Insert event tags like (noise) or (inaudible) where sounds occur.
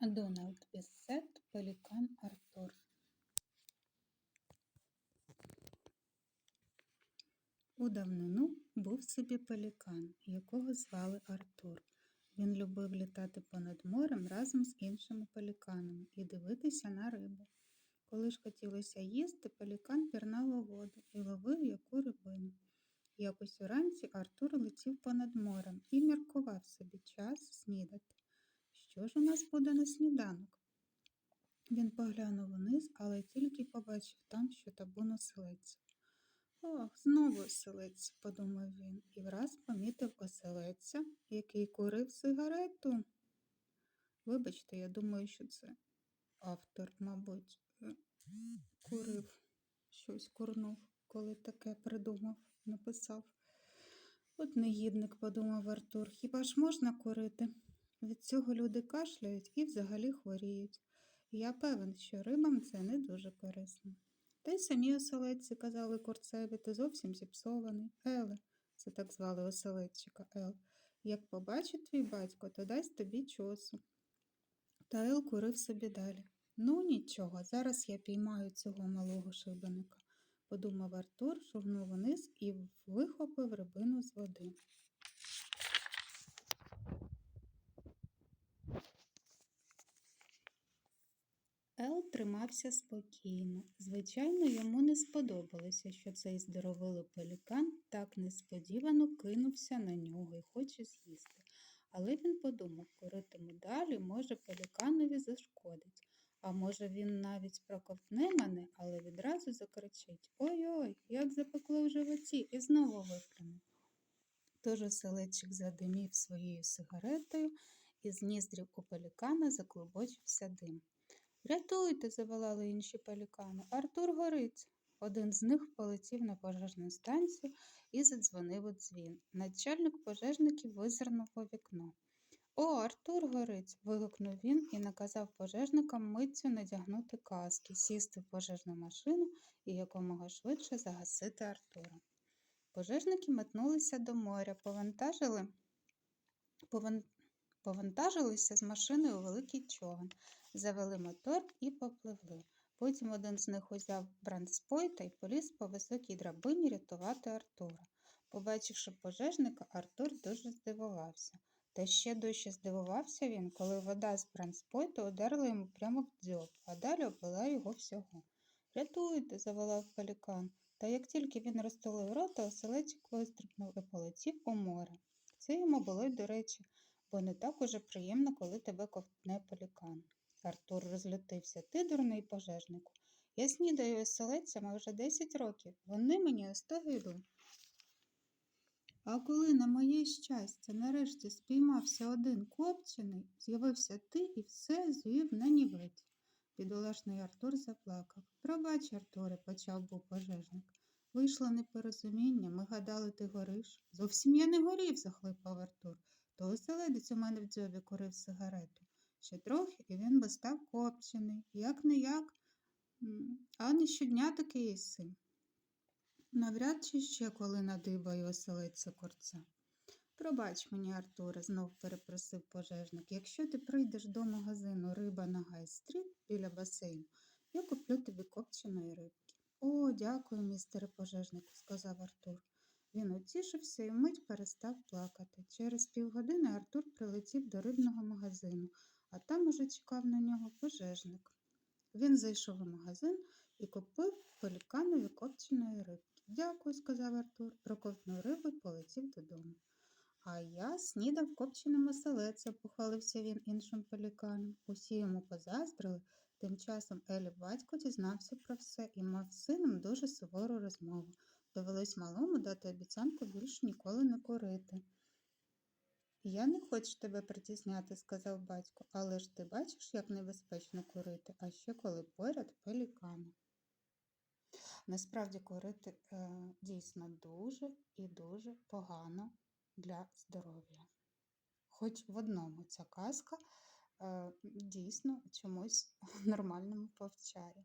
Дональд Біссет, Пелікан Артур. У давнину був собі пелікан, якого звали Артур. Він любив літати понад морем разом з іншими пеліканами і дивитися на рибу. Коли ж хотілося їсти, пелікан пірнав у воду і ловив яку рибину. Якось уранці Артур летів понад морем і міркував собі час снідати. Що ж у нас буде на сніданок? Він поглянув униз, але тільки побачив там, що табун оселедців. Ох, знову оселедці, подумав він, і враз помітив оселедця, який курив сигарету. Вибачте, я думаю, що це автор, мабуть, е, курив щось курнув, коли таке придумав, написав. От негідник, подумав Артур, хіба ж можна курити? Від цього люди кашляють і взагалі хворіють. Я певен, що рибам це не дуже корисно. Та й самі оселедці, казали курцеві, ти зовсім зіпсований. Еле, це так звали оселедчика Ел. Як побачить твій батько, то дасть тобі чосу. Та Ел курив собі далі. Ну, нічого, зараз я піймаю цього малого шибеника, подумав Артур, шурнув униз і вихопив рибину з води. Ел тримався спокійно. Звичайно, йому не сподобалося, що цей здоровилий пелікан так несподівано кинувся на нього і хоче з'їсти. Але він подумав, куритиму далі, може, пеліканові зашкодить. А може, він навіть проковтне мене, але відразу закричить Ой-ой, як запекло в животі, і знову виплюнув. Тож оселедчик задимів своєю сигаретою, і з ніздрів у пелікана заклубочився дим. Рятуйте, заволали інші пелікани. Артур горить. Один з них полетів на пожежну станцію і задзвонив у дзвін. Начальник пожежників визирнув у вікно. О, Артур горить. вигукнув він і наказав пожежникам митцю надягнути каски, сісти в пожежну машину і якомога швидше загасити Артура. Пожежники метнулися до моря, повантажили, пован... повантажилися з машини у великий човен, завели мотор і попливли. Потім один з них узяв бранспойта і поліз по високій драбині рятувати Артура. Побачивши пожежника, Артур дуже здивувався. Та ще дужче здивувався він, коли вода з бранспойту ударила йому прямо в дзьоб, а далі облила його всього. Рятуйте, заволав пелікан. Та як тільки він розтулив рота, оселечик вистрибнув і полетів у море. Це йому було й до речі, бо не так уже приємно, коли тебе ковтне пелікан. Розлютився. Ти, дурний пожежнику. Я снідаю оселедцями вже 10 років. Вони мені остогидли. А коли, на моє щастя, нарешті спіймався один копчений, з'явився ти і все звів на нівець. Бідолашний Артур заплакав. Пробач, Артуре, почав був пожежник. Вийшло непорозуміння, ми гадали, ти гориш. Зовсім я не горів, захлипав Артур. То оселедець у мене в дзьобі курив сигарету. Ще трохи, і він би став копчений. Як не як, а не щодня таки їси. Навряд чи ще коли надибаю оселедця корця. Пробач мені, Артуре, знов перепросив пожежник. Якщо ти прийдеш до магазину риба на Гай-стріт біля басейну, я куплю тобі копченої рибки. О, дякую, містере пожежнику, сказав Артур. Він утішився і вмить перестав плакати. Через півгодини Артур прилетів до рибного магазину, а там уже чекав на нього пожежник. Він зайшов у магазин і купив пеліканові копченої рибки. Дякую, сказав Артур, проковтнув рибу і полетів додому. А я снідав копченим оселедцем, похвалився він іншим пеліканам. Усі йому позаздрили. Тим часом Елі батько дізнався про все і мав з сином дуже сувору розмову. Довелось малому дати обіцянку більше ніколи не курити. Я не хочу тебе притісняти, сказав батько, але ж ти бачиш, як небезпечно курити, а ще коли поряд пелікани. Насправді курити е, дійсно дуже і дуже погано для здоров'я. Хоч в одному ця казка е, дійсно чомусь (laughs) нормальному повчає.